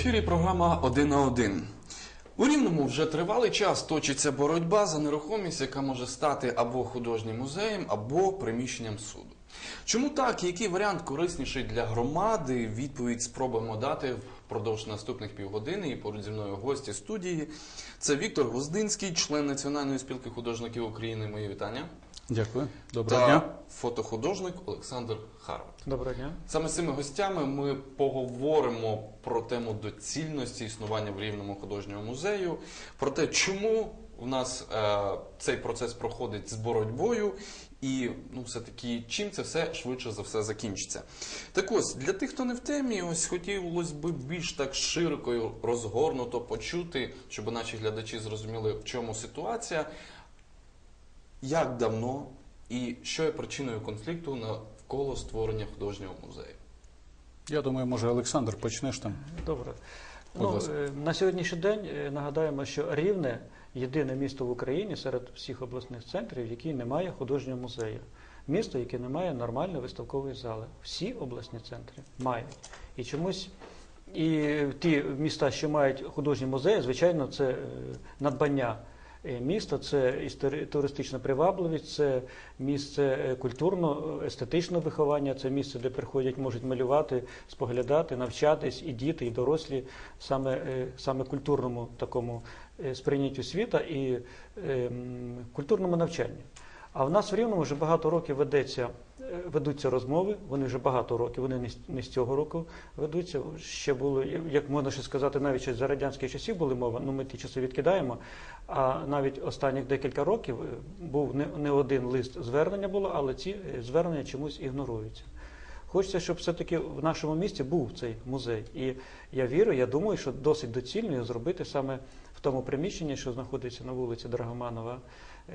Ефірі. Програма «Один на один». У Рівному вже тривалий час точиться боротьба за нерухомість, яка може стати або художнім музеєм, або приміщенням суду. Чому так? Який варіант корисніший для громади? Відповідь спробуємо дати впродовж наступних півгодини. І поруч зі мною гості студії. Це Віктор Гвоздинський, член Національної спілки художників України. Мої вітання. Дякую. Доброго Та дня. фотохудожник Олександр Харват. Доброго дня. Саме з цими гостями ми поговоримо про тему доцільності існування в Рівному художнього музею, про те, чому у нас е, цей процес проходить з боротьбою, і ну, все-таки чим це все швидше за все закінчиться. Так ось, для тих, хто не в темі, ось хотілося б більш так широко і розгорнуто почути, щоб наші глядачі зрозуміли, в чому ситуація, як давно і що є причиною конфлікту навколо створення художнього музею. Я думаю, може Олександр почнеш там. Добре. Ну, е, на сьогоднішній день е, нагадаємо, що Рівне єдине місто в Україні серед всіх обласних центрів, який не має художнього музею. Місто, яке не має нормальної виставкової зали. Всі обласні центри мають. І чомусь і ті міста, що мають художні музеї, звичайно, це е, надбання міста, це туристична привабливість, це місце е, культурно-естетичного виховання, це місце, де приходять, можуть малювати, споглядати, навчатись і діти, і дорослі саме, е, саме культурному такому е, сприйняттю світа і е, культурному навчанню. А в нас в Рівному вже багато років ведеться, е, ведуться розмови. Вони вже багато років, вони не з- цього року ведуться. Ще було, як можна ще сказати, навіть ще за радянських часів були мови, ну ми ті часи відкидаємо. А навіть останніх декілька років е, був не, не один лист звернення було, але ці е, звернення чомусь ігноруються. Хочеться, щоб все-таки в нашому місті був цей музей. І я вірю, я думаю, що досить доцільно зробити саме в тому приміщенні, що знаходиться на вулиці Драгоманова,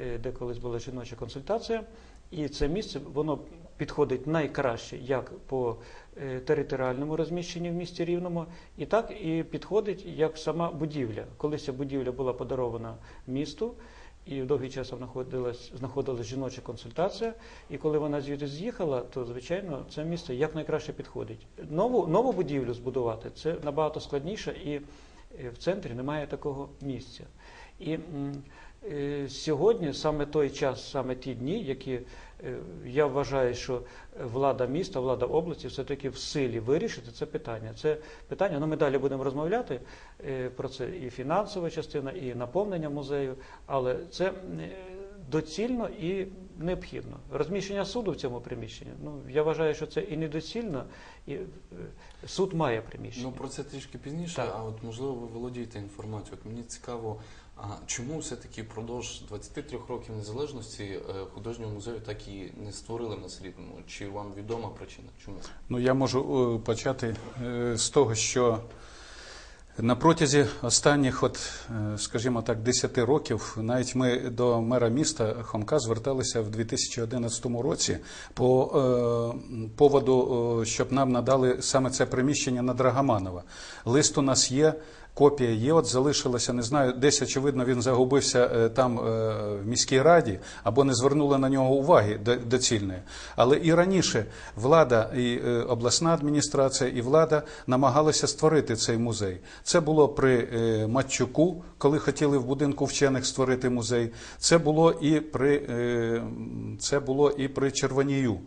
е, де колись була жіноча консультація. І це місце воно підходить найкраще як по е, територіальному розміщенню в місті Рівному, і так і підходить як сама будівля. Колись ця будівля була подарована місту. І в довгий час знаходилась, знаходилась жіноча консультація. І коли вона звідти з'їхала, то звичайно це місце якнайкраще підходить. Нову, нову будівлю збудувати це набагато складніше, і е, в центрі немає такого місця. І сьогодні саме той час, саме ті дні, які е, я вважаю, що влада міста, влада області все-таки в силі вирішити це питання. Це питання, ну ми далі будемо розмовляти е, про це і фінансова частина, і наповнення музею, але це е, доцільно і необхідно. Розміщення суду в цьому приміщенні. Ну я вважаю, що це і недоцільно, і е, суд має приміщення. Ну про це трішки пізніше, Так. а от можливо ви володієте інформацією. От мені цікаво, а чому все-таки впродовж 23 років незалежності е, художнього музею так і не створили в нас рівному? Чи вам відома причина? Чому? Ну я можу е, почати е, з того, що на протязі останніх, от, е, скажімо так, 10 років, навіть ми до мера міста Хомка зверталися в 2011 році по е, поводу, щоб нам надали саме це приміщення на Драгоманова. Лист у нас є. Копія є, от залишилася, не знаю, десь очевидно він загубився е, там е, в міській раді або не звернули на нього уваги до- доцільної. Але і раніше влада, і е, обласна адміністрація, і влада намагалися створити цей музей. Це було при Матчуку, коли хотіли в будинку вчених створити музей. Це було і при це було і при Червонію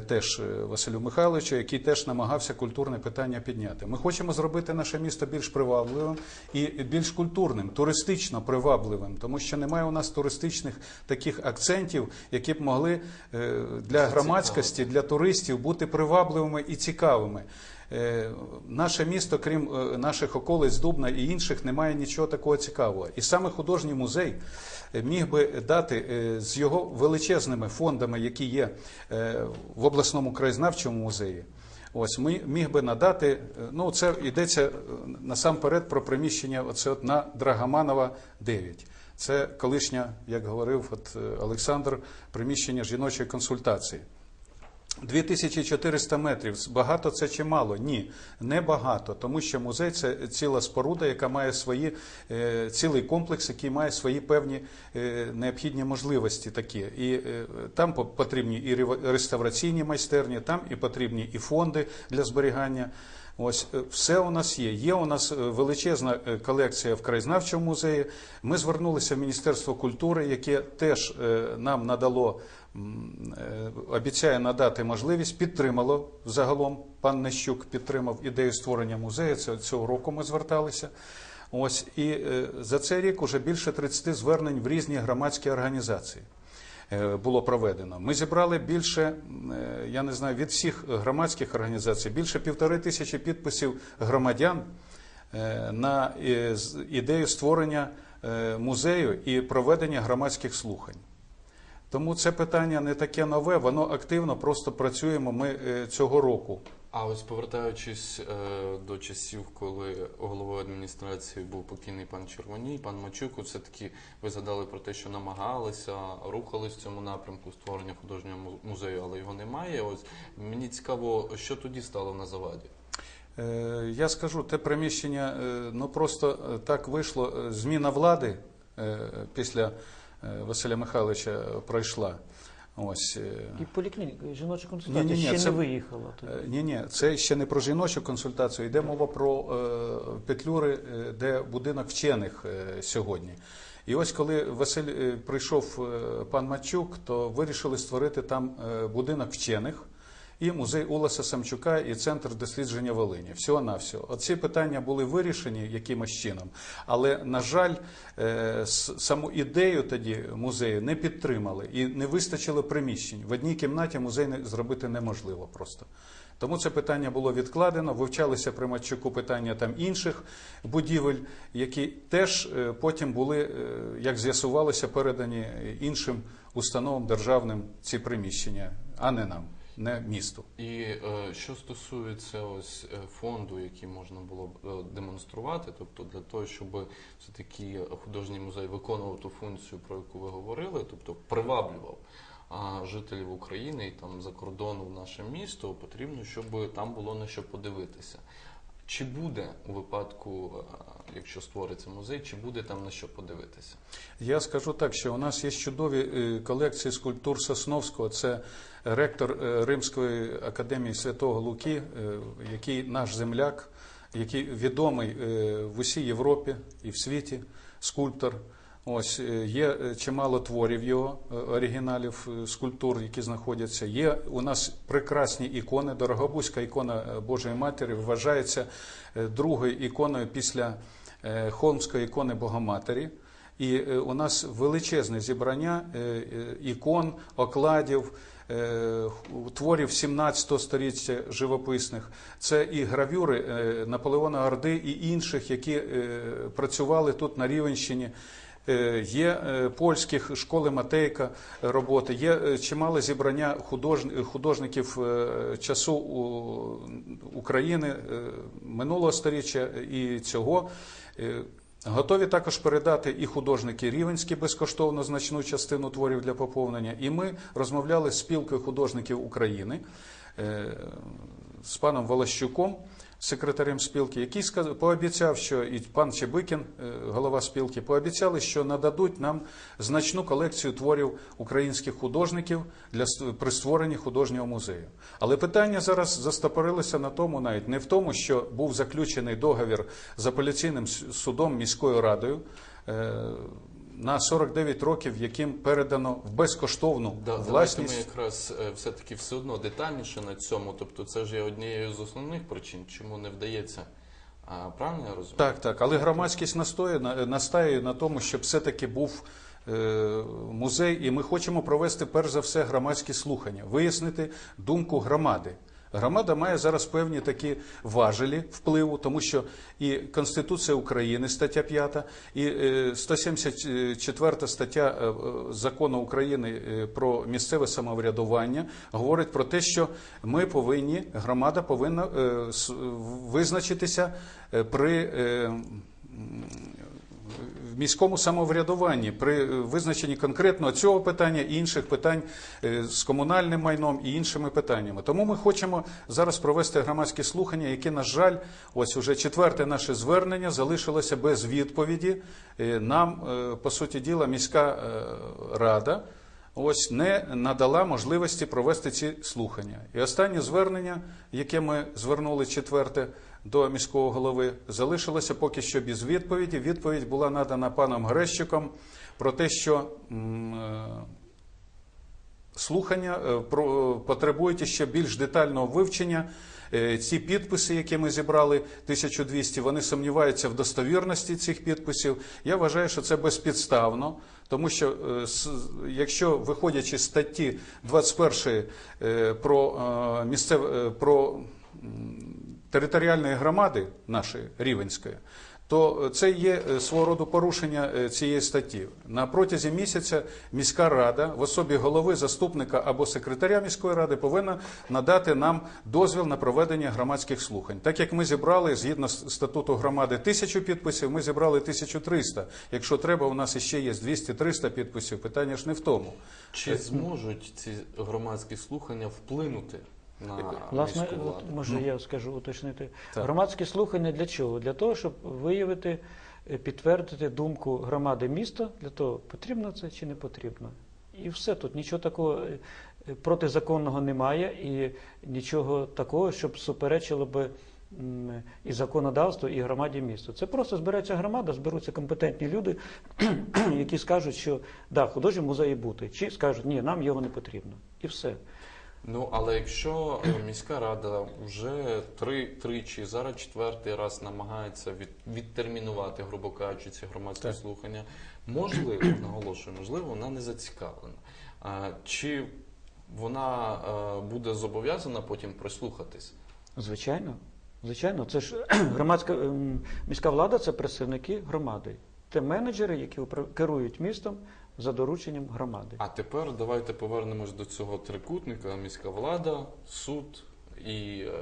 теж е, Василю Михайловичу, який теж намагався культурне питання підняти. Ми хочемо зробити наше місто більш привабливим і більш культурним, туристично привабливим, тому що немає у нас туристичних таких акцентів, які б могли е, для громадськості, для туристів бути привабливими і цікавими. Е, Наше місто, крім е, наших околиць Дубна і інших, немає нічого такого цікавого. І саме художній музей е, міг би дати з його величезними фондами, які є в обласному краєзнавчому музеї. Ось ми міг би надати. Ну, це йдеться насамперед про приміщення. Оце от на Драгоманова 9. Це колишня, як говорив от Олександр, приміщення жіночої консультації. 2400 метрів. Багато це чи мало? Ні, не багато, тому що музей це ціла споруда, яка має свої е, цілий комплекс, який має свої певні е, необхідні можливості. Такі і е, там по- потрібні і реставраційні майстерні, там і потрібні і фонди для зберігання. Ось все у нас є. Є у нас величезна колекція в краєзнавчому музеї. Ми звернулися в Міністерство культури, яке теж нам надало, обіцяє надати можливість, підтримало загалом. Пан Нещук підтримав ідею створення музею. Це цього року ми зверталися. Ось і е, за цей рік уже більше 30 звернень в різні громадські організації е, було проведено. Ми зібрали більше, е, я не знаю, від всіх громадських організацій, більше півтори тисячі підписів громадян е, на е, ідею створення е, музею і проведення громадських слухань. Тому це питання не таке нове, воно активно просто працюємо ми е, цього року. А ось повертаючись е, до часів, коли головою адміністрації був покійний пан Червоній, пан Мачук, все таки ви згадали про те, що намагалися, рухались в цьому напрямку створення художнього музею, але його немає. Ось мені цікаво, що тоді стало на заваді. Е, Я скажу, те приміщення, ну просто так вийшло. Зміна влади після Василя Михайловича пройшла. Ось. е, І поліклініка, і жіноча консультація Ні-ні-ні, ще це- не виїхала. тоді. Ні, ні, це ще не про жіночу консультацію. Йде мова про е, петлюри, е, де будинок вчених е, сьогодні. І ось коли Василь е, прийшов е, пан Мачук, то вирішили створити там е, будинок вчених. І музей Уласа Самчука і центр дослідження Волині. Всього на всього. Оці питання були вирішені якимось чином, але на жаль, е, саму ідею тоді музею не підтримали і не вистачило приміщень. В одній кімнаті музей зробити неможливо просто. Тому це питання було відкладено. Вивчалися при Матчуку питання там інших будівель, які теж е, потім були, е, як з'ясувалося, передані іншим установам державним ці приміщення, а не нам, не місту. І е, що стосується ось е, фонду, який можна було б е, демонструвати, тобто для того, щоб все таки художній музей виконував ту функцію, про яку ви говорили, тобто приваблював а, жителів України і там за кордону в наше місто, потрібно, щоб там було на що подивитися. Чи буде у випадку, е, якщо створиться музей, чи буде там на що подивитися? Я скажу так, що у нас є чудові е, колекції скульптур Сосновського. Це ректор е, Римської академії Святого Луки, який наш земляк, який відомий в усій Європі і в світі скульптор. Ось е, є е, чимало творів його е, оригіналів скульптур, які знаходяться. Є у нас прекрасні ікони. Дорогобузька ікона Божої Матері вважається другою іконою після Холмської ікони Богоматері. І у нас величезне зібрання ікон, окладів, творів 17 століття живописних. Це і гравюри Наполеона Орди і інших, які працювали тут на Рівенщині. Е, Є е, польських школи Матейка роботи, є е, чимале зібрання художн- художників е, часу України е, минулого століття і цього. Е, Готові також передати і художники Рівенські безкоштовно значну частину творів для поповнення. І ми розмовляли з спілкою художників України е, з паном Волощуком, секретарем спілки, який сказ- пообіцяв, що і пан Чебикін, е, голова спілки, пообіцяли, що нададуть нам значну колекцію творів українських художників для при створенні художнього музею. Але питання зараз застопорилося на тому, навіть не в тому, що був заключений договір з апеляційним судом міською радою. Е, На 49 років, яким передано в безкоштовну Да, власність. ми якраз е, все-таки все одно детальніше на цьому. Тобто, це ж є однією з основних причин, чому не вдається. А, правильно я розумію? Так, так. Але громадськість настоює, на- настає на тому, щоб все-таки був е, музей, і ми хочемо провести перш за все громадські слухання, вияснити думку громади. Громада має зараз певні такі важелі впливу, тому що і Конституція України, стаття 5, і е, 174 стаття е, е, закону України е, про місцеве самоврядування говорить про те, що ми повинні, громада повинна е, визначитися е, при е, в міському самоврядуванні при визначенні конкретно цього питання і інших питань е, з комунальним майном і іншими питаннями. Тому ми хочемо зараз провести громадські слухання, які, на жаль, ось уже четверте наше звернення залишилося без відповіді. Е, Нам, е, по суті діла, міська рада. Ось не надала можливості провести ці слухання. І останнє звернення, яке ми звернули четверте до міського голови залишилося поки що без відповіді. Відповідь була надана паном Грещиком про те, що е, слухання е, потребують ще більш детального вивчення. Е, Ці підписи, які ми зібрали, 1200, вони сумніваються в достовірності цих підписів. Я вважаю, що це безпідставно, тому що якщо виходячи з статті 21 е, про е, місцев е, про територіальної громади нашої Рівенської, то це є е, свого роду порушення е, цієї статті. На протязі місяця міська рада в особі голови, заступника або секретаря міської ради повинна надати нам дозвіл на проведення громадських слухань. Так як ми зібрали згідно з статуту громади тисячу підписів, ми зібрали 1300. Якщо треба, у нас іще є 200-300 підписів. Питання ж не в тому. Чи зможуть ці громадські слухання вплинути на Власне, міську от, може я скажу уточнити. Так. Громадські слухання для чого? Для того, щоб виявити, е, підтвердити думку громади міста, для того, потрібно це чи не потрібно. І все тут нічого такого е, е, протизаконного немає, і нічого такого, щоб суперечило би і законодавству, і громаді міста. Це просто збереться громада, зберуться компетентні люди, які скажуть, що да, художній музей бути, чи скажуть, ні, нам його не потрібно. І все. Ну, але якщо е, міська рада вже три, тричі, зараз четвертий раз намагається від, відтермінувати, грубо кажучи, ці громадські Так. слухання, можливо, наголошую, можливо, вона не зацікавлена. А, чи вона е, буде зобов'язана потім прислухатись? Звичайно, звичайно, це ж громадська ем, міська влада це представники громади. Це менеджери, які керують містом за дорученням громади. А тепер давайте повернемось до цього трикутника: міська влада, суд і е,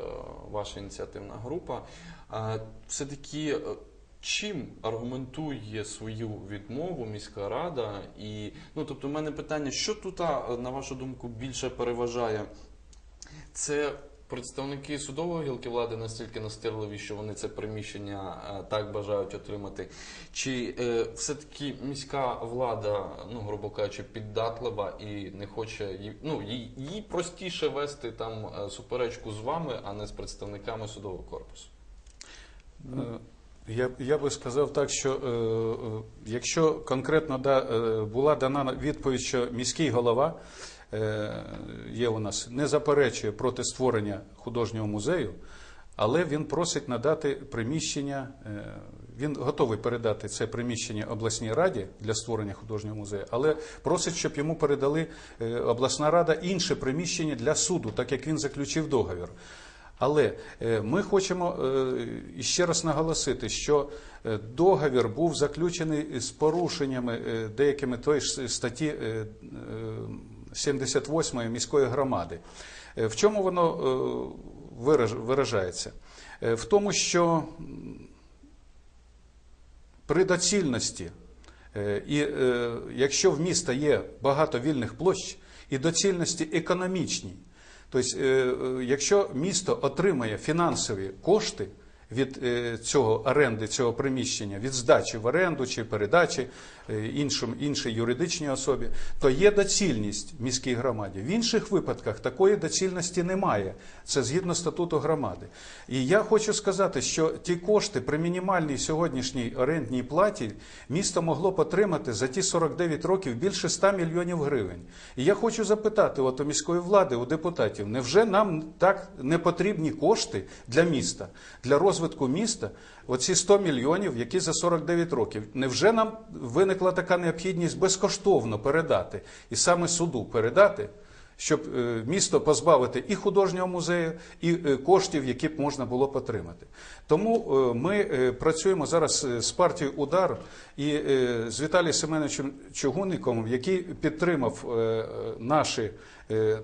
ваша ініціативна група. А, все-таки е, чим аргументує свою відмову міська рада? І ну тобто, в мене питання, що тут, на вашу думку, більше переважає? Це представники судової гілки влади настільки настирливі, що вони це приміщення е, так бажають отримати. Чи е, все-таки міська влада, ну грубо кажучи, піддатлива і не хоче ну, їй, їй простіше вести там е, суперечку з вами, а не з представниками судового корпусу? Е, Я, я би сказав так, що е, якщо конкретно да, була дана відповідь, що міський голова є у нас, не заперечує проти створення художнього музею, але він просить надати приміщення, е, він готовий передати це приміщення обласній раді для створення художнього музею, але просить, щоб йому передали е, обласна рада інше приміщення для суду, так як він заключив договір. Але е, ми хочемо е, ще раз наголосити, що е, договір був заключений з порушеннями е, деякими тої ж статті е, е, 78 міської громади. Е, В чому воно е, виражається? Е, В тому, що при доцільності, і якщо в міста є багато вільних площ, і доцільності економічній, тобто, якщо місто отримає фінансові кошти від е, цього оренди, цього приміщення, від здачі в оренду чи передачі е, іншим, іншій юридичній особі, то є доцільність міській громаді. В інших випадках такої доцільності немає. Це згідно статуту громади. І я хочу сказати, що ті кошти при мінімальній сьогоднішній орендній платі місто могло б отримати за ті 49 років більше 100 мільйонів гривень. І я хочу запитати от у міської влади, у депутатів, невже нам так не потрібні кошти для міста, для розвитку міста? Оці 100 мільйонів, які за 49 років, невже нам виникла така необхідність безкоштовно передати і саме суду передати? щоб е, місто позбавити і художнього музею, і е, коштів, які б можна було б отримати. Тому е, ми працюємо зараз з партією Удар і з Віталієм Семеновичем Чугунником, який підтримав наші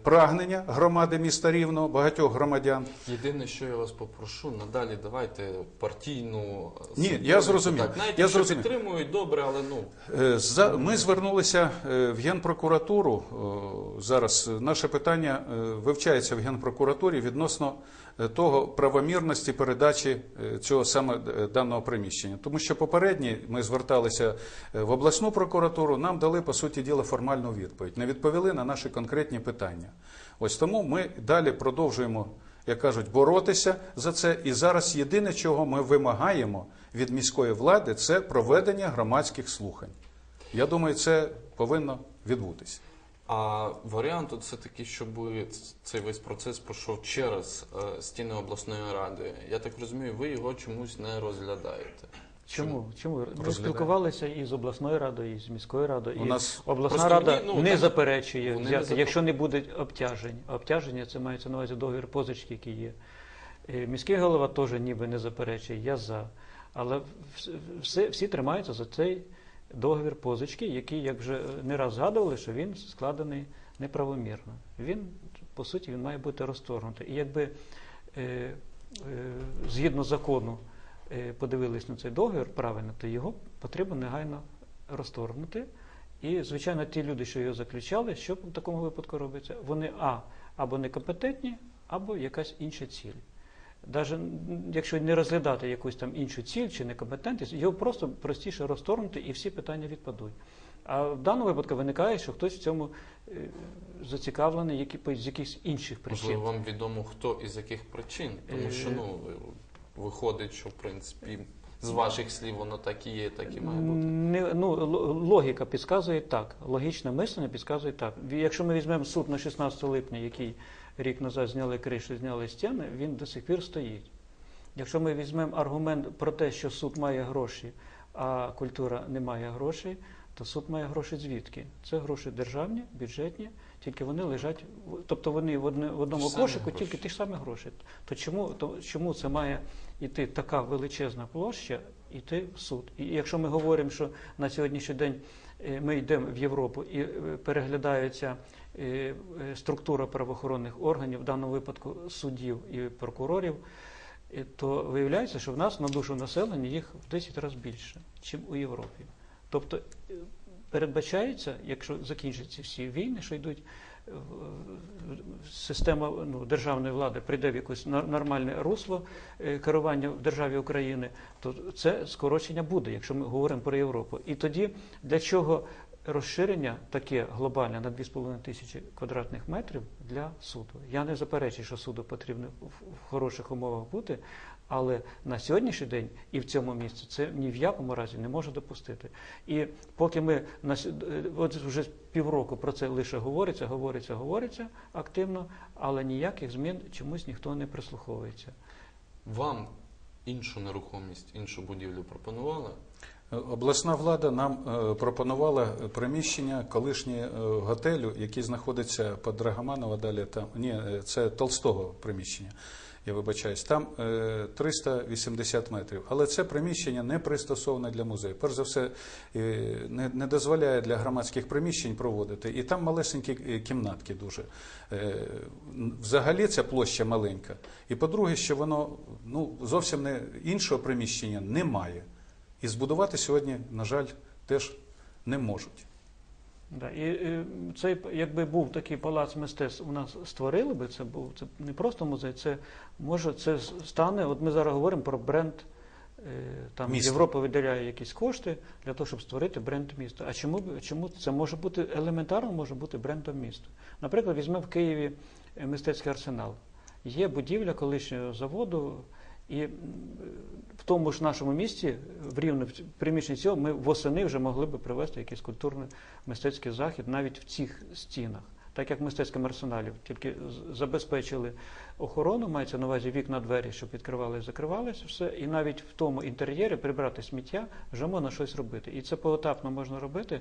прагнення громади міста Рівного, багатьох громадян. Єдине, що я вас попрошу, надалі давайте партійну е, Ні, я зрозумів. Так, навіть Я зрозумів. підтримують, добре, але ну Е, за- Ми звернулися е, в Генпрокуратуру. Зараз наше питання е, вивчається в Генпрокуратурі відносно е, того правомірності передачі е, цього саме е, даного приміщення. Тому що попередні ми зверталися е, в обласну прокуратуру, нам дали по суті діла формальну відповідь, не відповіли на наші конкретні питання. Ось тому ми далі продовжуємо як кажуть, боротися за це. І зараз єдине, чого ми вимагаємо від міської влади, це проведення громадських слухань. Я думаю, це повинно відбутися. А варіант все таки, щоб цей весь процес пройшов через е, стіни обласної ради. Я так розумію, ви його чомусь не розглядаєте. Чому? Чому? Ми спілкувалися і з обласною радою, і з міською радою. У і нас обласна просто рада ні, ну, не так, заперечує вони не взяти, запро- якщо не буде обтяжень. А Обтяження це мається на увазі договір позички, який є. Е, Міський голова теж ніби не заперечує, я за. Але вс- все, всі тримаються за цей договір позички, який, як вже не раз згадували, що він складений неправомірно. Він, по суті, він має бути розторгнутий. І якби е, е, згідно закону е, подивились на цей договір правильно, то його потрібно негайно розторгнути. І, звичайно, ті люди, що його заключали, що в такому випадку робиться? Вони а або некомпетентні, або якась інша ціль. Навіть якщо не розглядати якусь там іншу ціль чи некомпетентність, його просто простіше розторгнути і всі питання відпадуть. А в даному випадку виникає, що хтось в цьому е, зацікавлений які, з якихось інших причин. Можливо, вам відомо, хто і з яких причин, тому що Е. ну виходить, що в принципі з ваших слів воно так і є, так і має бути. Не, ну, логіка підказує так, логічне мислення підказує так. Якщо ми візьмемо суд на 16 липня, який рік назад зняли кришу, зняли стіни, він до сих пір стоїть. Якщо ми візьмемо аргумент про те, що суд має гроші, а культура не має грошей, то суд має гроші звідки? Це гроші державні, бюджетні, тільки вони лежать, тобто вони в, одне, в одному Ті кошику, гроші. тільки ті ж самі гроші. То чому, то чому це має йти така величезна площа, йти в суд? І якщо ми говоримо, що на сьогоднішній день е, ми йдемо в Європу і е, переглядається е, структура правоохоронних органів, в даному випадку суддів і прокурорів, е, то виявляється, що в нас на душу населення їх в 10 разів більше, ніж у Європі. Тобто е, передбачається, якщо закінчаться всі війни, що йдуть, е, система ну, державної влади прийде в якесь нормальне русло е, керування в державі України, то це скорочення буде, якщо ми говоримо про Європу. І тоді для чого розширення таке глобальне на 2,5 тисячі квадратних метрів для суду? Я не заперечую, що суду потрібно в хороших умовах бути, але на сьогоднішній день і в цьому місці це ні в якому разі не може допустити. І поки ми на е, от вже півроку про це лише говориться, говориться, говориться активно, але ніяких змін чомусь ніхто не прислуховується. Вам іншу нерухомість, іншу будівлю пропонували? Обласна влада нам е, пропонувала приміщення колишнє е, готелю, який знаходиться по Драгоманова далі. Там ні, е, це Толстого приміщення. Я вибачаюсь, там е, 380 метрів. Але це приміщення не пристосоване для музею. Перш за все, не, дозволяє для громадських приміщень проводити. І там малесенькі кімнатки дуже. Взагалі ця площа маленька. І по-друге, що воно ну, зовсім не іншого приміщення немає. І збудувати сьогодні, на жаль, теж не можуть. Да, і е, цей якби був такий палац мистецтв, у нас створили би це був це не просто музей, це може це стане. От ми зараз говоримо про бренд. е, Там Міста. Європа виділяє якісь кошти для того, щоб створити бренд міста. А чому чому це може бути елементарно, може бути брендом міста? Наприклад, візьмемо в Києві е, мистецький арсенал. Є будівля колишнього заводу, і в тому ж нашому місті, в рівно в приміщенні цього, ми восени вже могли би привести якийсь культурний мистецький захід навіть в цих стінах. Так як в мистецькому арсеналі, тільки забезпечили охорону, мається на увазі вікна, двері, щоб відкривали і закривалися, все. І навіть в тому інтер'єрі прибрати сміття вже можна щось робити. І це поетапно можна робити.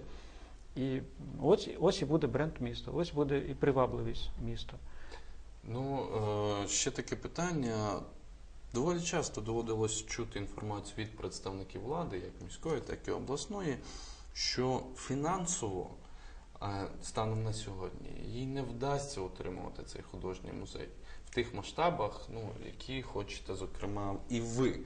І ось, ось і буде бренд міста, ось буде і привабливість міста. Ну, е, ще таке питання. Доволі часто доводилось чути інформацію від представників влади, як міської, так і обласної, що фінансово е, станом на сьогодні їй не вдасться отримувати цей художній музей в тих масштабах, ну, які хочете, зокрема, і ви.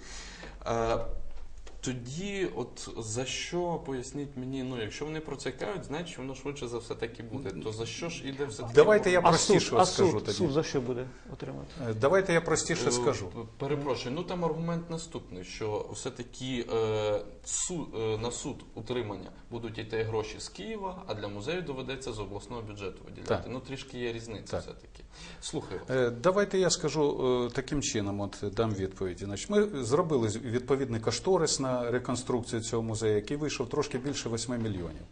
Е, Тоді, от за що поясніть мені, ну якщо вони про це кажуть, значить воно швидше за все так і буде. То за що ж іде все таки? Давайте я А суд, простіше а скажу суд, тоді. суд за що буде отримати? Е, Давайте я простіше Е, скажу. Перепрошую, ну там аргумент наступний, що все-таки е, су, е, на суд утримання будуть йти гроші з Києва, а для музею доведеться з обласного бюджету виділяти. Так. Ну трішки є різниця Так. все-таки. Слухаю. Е, Давайте я скажу е, таким чином, от дам відповіді. Значить, ми зробили з- відповідний кошторис на реконструкцію цього музею, який вийшов трошки більше 8 мільйонів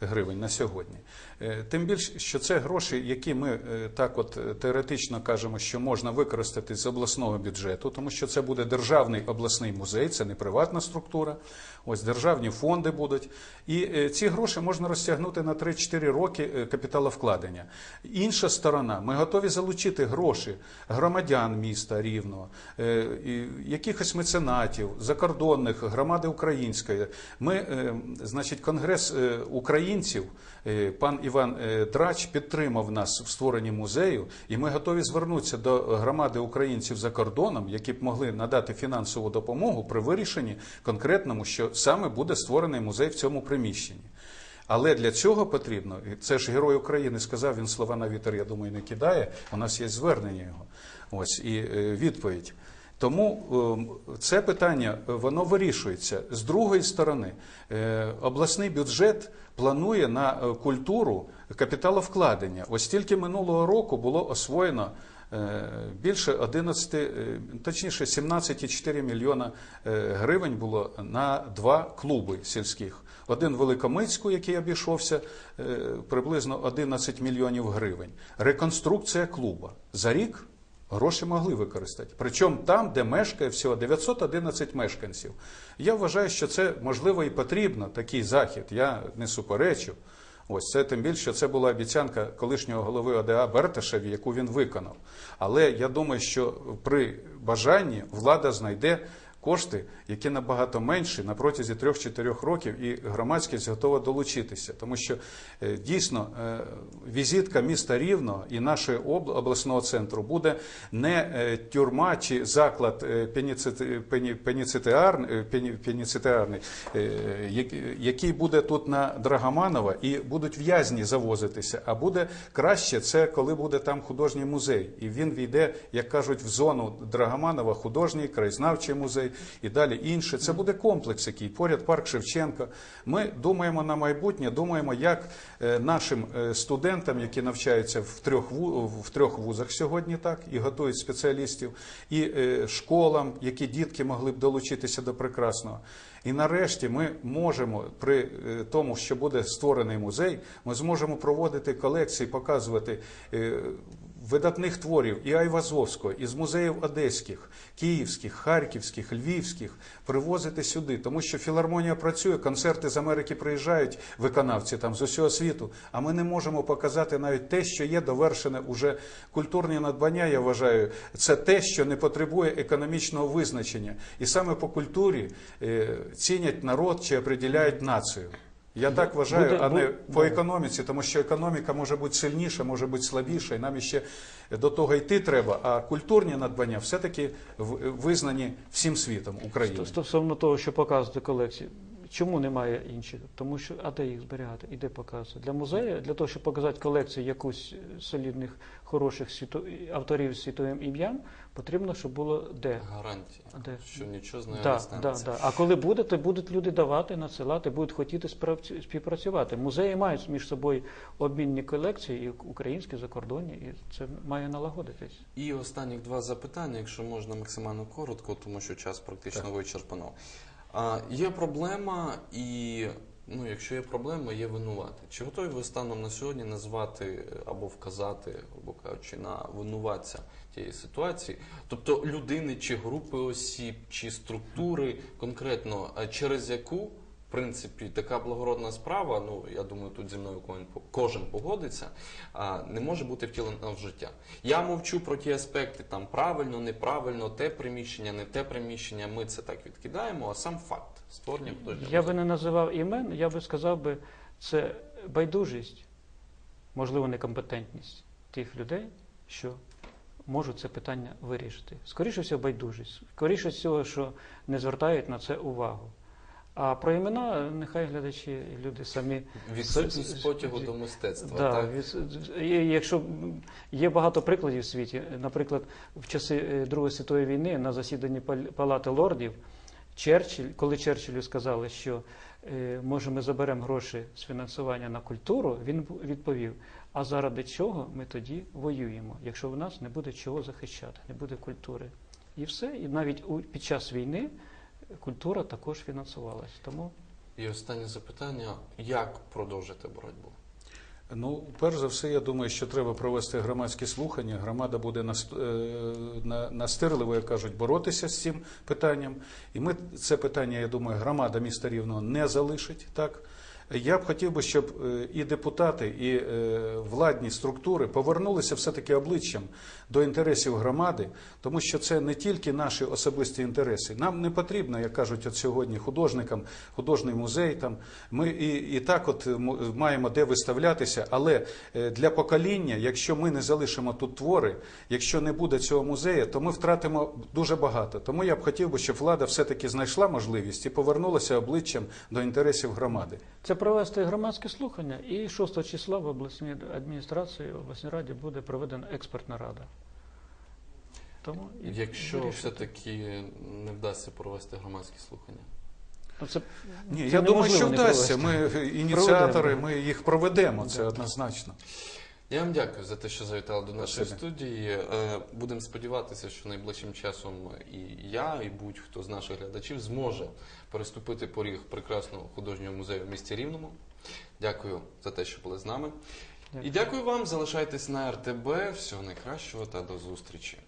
гривень на сьогодні. Е, Тим більше, що це гроші, які ми е, так от е, теоретично кажемо, що можна використати з обласного бюджету, тому що це буде державний обласний музей, це не приватна структура. Ось державні фонди будуть. І ці гроші можна розтягнути на 3-4 роки капіталовкладення. Інша сторона, ми готові залучити гроші громадян міста Рівного, якихось меценатів, закордонних, громади української. Ми, значить, Конгрес е, українців, е, пан Іван е, Драч підтримав нас в створенні музею, і ми готові звернутися до громади українців за кордоном, які б могли надати фінансову допомогу при вирішенні конкретному, що саме буде створений музей в цьому приміщенні. Але для цього потрібно, і це ж герой України сказав, він слова на вітер, я думаю, не кидає. У нас є звернення його. Ось і е, відповідь. Тому е, це питання е, воно вирішується. З другої сторони, е, обласний бюджет планує на е, культуру капіталовкладення. Ось тільки минулого року було освоєно більше 11, е, точніше 17,4 мільйона гривень було на два клуби сільських. Один Великомицьку, який обійшовся приблизно 11 мільйонів гривень. Реконструкція клуба за рік. Гроші могли використати. Причому там, де мешкає всього 911 мешканців. Я вважаю, що це можливо і потрібно, такий захід. Я не суперечу. Ось це тим більше, це була обіцянка колишнього голови ОДА Берташеві, яку він виконав. Але я думаю, що при бажанні влада знайде кошти, які набагато менші на протязі 3-4 років, і громадськість готова долучитися. Тому що е, дійсно е, візитка міста Рівного і нашого обласного центру буде не е, тюрма чи заклад пеніцитеарний, як- який буде тут на Драгоманова, і будуть в'язні завозитися. А буде краще це, коли буде там художній музей. І він війде, як кажуть, в зону Драгоманова, художній, краєзнавчий музей і далі інше. Це буде комплекс, який поряд парк Шевченка. Ми думаємо на майбутнє, думаємо, як е, нашим е, студентам, які навчаються в трьох в трьох вузах сьогодні, так і готують спеціалістів, і е, школам, які дітки могли б долучитися до прекрасного. І нарешті ми можемо при тому, що буде створений музей, ми зможемо проводити колекції, показувати видатних творів і Айвазовського, і з музеїв одеських, київських, харківських, львівських, привозити сюди, тому що філармонія працює, концерти з Америки приїжджають виконавці там з усього світу. А ми не можемо показати навіть те, що є довершене уже культурні надбання. Я вважаю, це те, що не потребує економічного визначення, і саме по культурі е, цінять народ чи определяють націю. Я так вважаю, Буде- а не буде, по да. економіці, тому що економіка може бути сильніша, може бути слабіша, і нам ще до того йти треба. А культурні надбання все-таки в- визнані всім світом України. Стосовно того, що показувати колекції, чому немає інших? Тому що а де їх зберігати і де показувати? Для музею, для того, щоб показати колекцію якусь солідних, хороших світо... авторів з світовим ім'ям, потрібно, щоб було де. Гарантія, Де? що нічого з нею Да, не станеться. да. А коли буде, то будуть люди давати, надсилати, будуть хотіти справ- співпрацювати. Музеї мають між собою обмінні колекції, і українські, закордонні, і це має налагодитись. І останні два запитання, якщо можна максимально коротко, тому що час практично вичерпано. А, є проблема, і ну, якщо є проблема, є винувати. Чи готові ви станом на сьогодні назвати або вказати, або кажучи, на винуватця тієї ситуації? Тобто людини чи групи осіб, чи структури конкретно, через яку принципі, така благородна справа, ну я думаю, тут зі мною кожен, погодиться, не може бути втілена в життя. Я мовчу про ті аспекти, там правильно, неправильно, те приміщення, не те приміщення. Ми це так відкидаємо, а сам факт створення художнього. Я би не називав імен, я би сказав би, це байдужість, можливо, некомпетентність тих людей, що можуть це питання вирішити. Скоріше всього, байдужість. Скоріше всього, що не звертають на це увагу. А про імена нехай глядачі люди самі Відсутність потягу до мистецтва. Да, так? від- якщо є багато прикладів в світі, наприклад, в часи е, Другої світової війни на засіданні Палати лордів, Черчилль, коли Черчиллю сказали, що е, може ми заберемо гроші з фінансування на культуру, він відповів: а заради чого ми тоді воюємо, якщо в нас не буде чого захищати, не буде культури. І все, і навіть під час війни культура також фінансувалась. Тому І останнє запитання: як продовжити боротьбу? Ну, перш за все, я думаю, що треба провести громадські слухання. Громада буде наст- е, на- настирливо, як кажуть, боротися з цим питанням. І ми це питання, я думаю, громада міста Рівного не залишить. Так я б хотів би, щоб е, і депутати, і е, владні структури повернулися все-таки обличчям до інтересів громади, тому що це не тільки наші особисті інтереси. Нам не потрібно, як кажуть, от сьогодні художникам, художній музей. Там ми і, і так, от маємо де виставлятися, але е, для покоління, якщо ми не залишимо тут твори, якщо не буде цього музею, то ми втратимо дуже багато. Тому я б хотів би, щоб влада все-таки знайшла можливість і повернулася обличчям до інтересів громади. Це провести громадське слухання, і 6 числа в обласній адміністрації, в обласній раді буде проведена експертна рада. Тому і Якщо вирішити. все-таки не вдасться провести громадські слухання. Ну, це, Ні, це я думаю, що вдасться. Ми ініціатори, Проведемо. ми їх проведемо. Це Да. однозначно. Я вам дякую за те, що завітали до нашої Спасибі. студії. Е, Будемо сподіватися, що найближчим часом і я, і будь-хто з наших глядачів зможе переступити поріг прекрасного художнього музею в місті Рівному. Дякую за те, що були з нами. Дякую. І дякую вам. Залишайтесь на РТБ. Всього найкращого та до зустрічі.